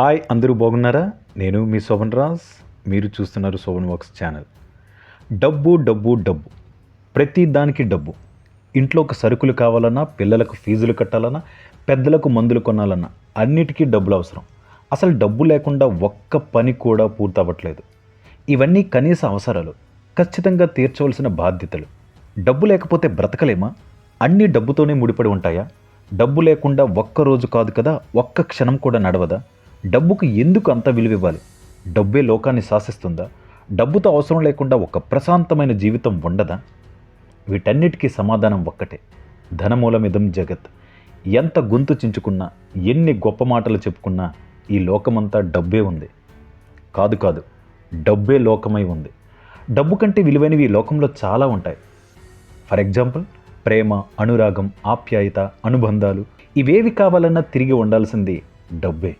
Hi అందరూ బాగున్నారా? నేను మీ శోభన్ రాజ్. మీరు చూస్తున్నారు శోభన్ వర్క్స్ ఛానల్. డబ్బు డబ్బు డబ్బు. ప్రతి దానికి డబ్బు. ఇంట్లో ఒక సరుకులు కావాలన్నా పిల్లలకు ఫీజులు కట్టాలన్నా పెద్దలకు మందులు కొనాలన్నా అన్నిటికీ డబ్బులు అవసరం. అసలు డబ్బు లేకుండా ఒక్క పని కూడా పూర్తవ్వట్లేదు. ఇవన్నీ కనీస అవసరాలు. ఖచ్చితంగా తీర్చవలసిన బాధ్యతలు. డబ్బు లేకపోతే బ్రతకలేమా? అన్నీ డబ్బుతోనే ముడిపడి ఉంటాయా? డబ్బు లేకుండా ఒక్క రోజు కాదు కదా ఒక్క క్షణం కూడా నడవదా? డబ్బుకు ఎందుకు అంత విలువ ఇవ్వాలి? డబ్బే లోకాన్ని శాసిస్తుందా? డబ్బుతో అవసరం లేకుండా ఒక ప్రశాంతమైన జీవితం ఉండదా వీటన్నిటికీ సమాధానం ఒక్కటే. ధనమూలమిదం జగత్. ఎంత గొంతు చించుకున్నా ఎన్ని గొప్ప మాటలు చెప్పుకున్నా ఈ లోకమంతా డబ్బే ఉంది. కాదు కాదు డబ్బే లోకమై ఉంది. డబ్బు కంటే విలువైనవి ఈ లోకంలో చాలా ఉంటాయి. ఫర్ ఎగ్జాంపుల్ ప్రేమ అనురాగం ఆప్యాయత అనుబంధాలు ఇవేవి కావాలన్నా తిరిగి ఉండాల్సింది డబ్బే.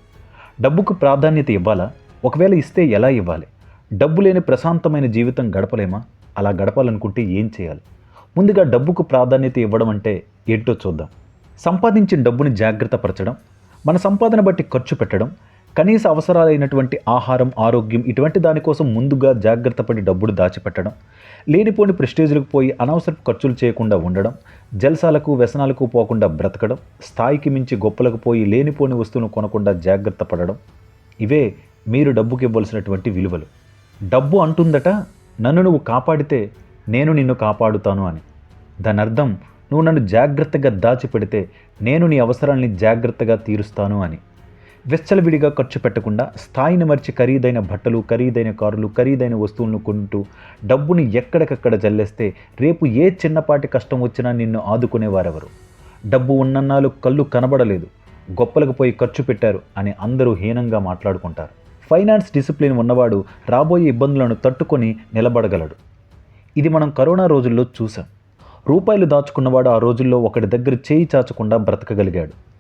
డబ్బుకు ప్రాధాన్యత ఇవ్వాలా? ఒకవేళ ఇస్తే ఎలా ఇవ్వాలి? డబ్బు లేని ప్రశాంతమైన జీవితం గడపలేమా? అలా గడపాలనుకుంటే ఏం చేయాలి? ముందుగా డబ్బుకు ప్రాధాన్యత ఇవ్వడం అంటే ఏంటో చూద్దాం. సంపాదించిన డబ్బుని జాగ్రత్త పరచడం మన సంపాదన బట్టి ఖర్చు పెట్టడం కనీస అవసరాలైనటువంటి ఆహారం ఆరోగ్యం ఇటువంటి దానికోసం ముందుగా జాగ్రత్త పడి డబ్బులు దాచిపెట్టడం లేనిపోని ప్రెస్టేజ్లకు పోయి అనవసరపు ఖర్చులు చేయకుండా ఉండడం జల్సాలకు వ్యసనాలకు పోకుండా బ్రతకడం స్థాయికి మించి గొప్పలకు పోయి లేనిపోని వస్తువును కొనకుండా జాగ్రత్త పడడం ఇవే మీరు డబ్బుకి ఇవ్వాల్సినటువంటి విలువలు. డబ్బు అంటుందట నన్ను నువ్వు కాపాడితే నేను నిన్ను కాపాడుతాను అని. దాని అర్థం నువ్వు నన్ను జాగ్రత్తగా దాచిపెడితే నేను నీ అవసరాల్ని జాగ్రత్తగా తీరుస్తాను అని. వెచ్చలవిడిగా ఖర్చు పెట్టకుండా స్థాయిని మర్చి ఖరీదైన బట్టలు ఖరీదైన కారులు ఖరీదైన వస్తువులను కొంటూ డబ్బుని ఎక్కడికక్కడ జల్లేస్తే రేపు ఏ చిన్నపాటి కష్టం వచ్చినా నిన్ను ఆదుకునేవారెవరు? డబ్బు ఉన్నన్నాళ్ళు కళ్ళు కనబడలేదు. గొప్పలకు పోయి ఖర్చు పెట్టారు అని అందరూ హీనంగా మాట్లాడుకుంటారు. ఫైనాన్స్ డిసిప్లిన్ ఉన్నవాడు రాబోయే ఇబ్బందులను తట్టుకొని నిలబడగలడు. ఇది మనం కరోనా రోజుల్లో చూసాం రూపాయలు దాచుకున్నవాడు ఆ రోజుల్లో ఒకటి దగ్గర చేయి చాచకుండా బ్రతకగలిగాడు.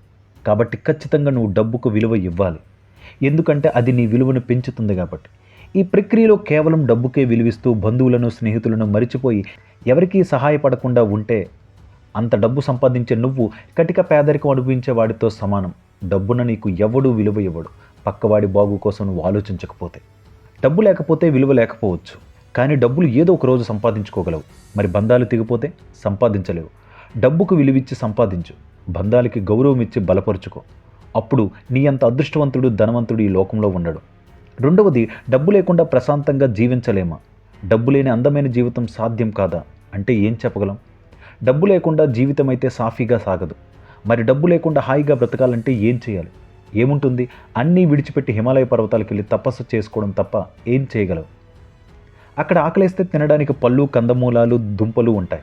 కాబట్టి ఖచ్చితంగా నువ్వు డబ్బుకు విలువ ఇవ్వాలి. ఎందుకంటే అది నీ విలువను పెంచుతుంది కాబట్టి. ఈ ప్రక్రియలో కేవలం డబ్బుకే విలువిస్తూ బంధువులను స్నేహితులను మరిచిపోయి ఎవరికీ సహాయపడకుండా ఉంటే అంత డబ్బు సంపాదించే నువ్వు కటిక పేదరికం అనుభవించే వాడితో సమానం. డబ్బున నీకు ఎవడూ విలువ ఇవ్వడు. పక్కవాడి బాగు కోసం నువ్వు ఆలోచించకపోతే. డబ్బు లేకపోతే విలువ లేకపోవచ్చు. కానీ డబ్బులు ఏదో ఒక రోజు సంపాదించుకోగలవు. మరి బంధాలు తెగిపోతే? సంపాదించలేవు. డబ్బుకు విలువిచ్చి సంపాదించు బంధాలకి గౌరవం ఇచ్చి బలపరుచుకో. అప్పుడు నీ అంత అదృష్టవంతుడు ధనవంతుడు ఈ లోకంలో ఉండడు. రెండవది డబ్బు లేకుండా ప్రశాంతంగా జీవించలేమా? డబ్బు లేని అందమైన జీవితం సాధ్యం కాదా? అంటే ఏం చెప్పగలం? డబ్బు లేకుండా జీవితం అయితే సాఫీగా సాగదు. మరి డబ్బు లేకుండా హాయిగా బ్రతకాలంటే ఏం చేయాలి? ఏముంటుంది? అన్నీ విడిచిపెట్టి హిమాలయ పర్వతాలకు వెళ్ళి తపస్సు చేసుకోవడం తప్ప ఏం చేయగలవు? అక్కడ ఆకలేస్తే తినడానికి పళ్ళు కందమూలాలు దుంపలు ఉంటాయి.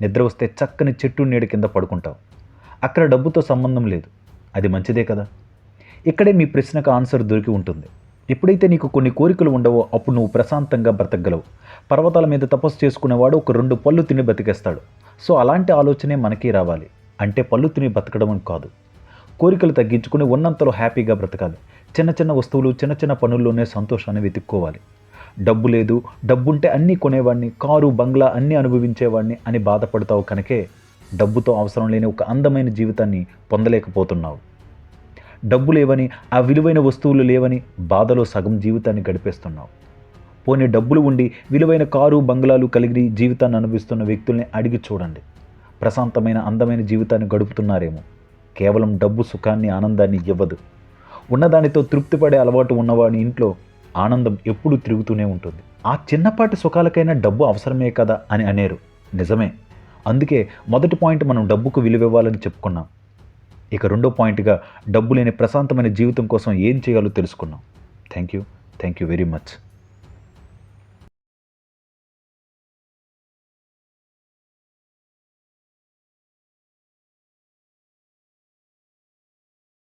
నిద్ర వస్తే చక్కని చెట్టు నీడ కింద పడుకుంటావు. అక్కడ డబ్బుతో సంబంధం లేదు. అది మంచిదే కదా? ఇక్కడే మీ ప్రశ్నకు ఆన్సర్ దొరికి ఉంటుంది. ఎప్పుడైతే నీకు కొన్ని కోరికలు ఉండవో అప్పుడు నువ్వు ప్రశాంతంగా బ్రతకగలవు. పర్వతాల మీద తపస్సు చేసుకునేవాడు ఒక రెండు పళ్ళు తిని బతికేస్తాడు. సో అలాంటి ఆలోచనే మనకి రావాలి. అంటే పళ్ళు తిని బతకడం కాదు. కోరికలు తగ్గించుకుని ఉన్నంతలో హ్యాపీగా బ్రతకాలి. చిన్న చిన్న వస్తువులు చిన్న చిన్న పనుల్లోనే సంతోషాన్ని వెతుక్కోవాలి. డబ్బు లేదు డబ్బుంటే అన్నీ కొనేవాడిని కారు బంగ్లా అన్నీ అనుభవించేవాడిని అని బాధపడతావు కనుకే డబ్బుతో అవసరం లేని ఒక అందమైన జీవితాన్ని పొందలేకపోతున్నావు. డబ్బు లేవని ఆ విలువైన వస్తువులు లేవని బాధలో సగం జీవితాన్ని గడిపేస్తున్నావు. పోనీ డబ్బులు ఉండి విలువైన కారు బంగ్లాలు కలిగి జీవితాన్ని అనుభవిస్తున్న వ్యక్తుల్ని అడిగి చూడండి. ప్రశాంతమైన అందమైన జీవితాన్ని గడుపుతున్నారేమో. కేవలం డబ్బు సుఖాన్ని ఆనందాన్ని ఇవ్వదు. ఉన్నదానితో తృప్తిపడే అలవాటు ఉన్నవాడి ఇంట్లో ఆనందం ఎప్పుడూ తిరుగుతూనే ఉంటుంది. ఆ చిన్నపాటి సుఖాలకైనా డబ్బు అవసరమే కదా అని అనేరు. నిజమే. అందుకే మొదటి పాయింట్ మనం డబ్బుకు విలువ ఇవ్వాలని చెప్పుకున్నాం. ఇక రెండో పాయింట్గా డబ్బు లేని ప్రశాంతమైన జీవితం కోసం ఏం చేయాలో తెలుసుకున్నాం. Thank you. Thank you very much.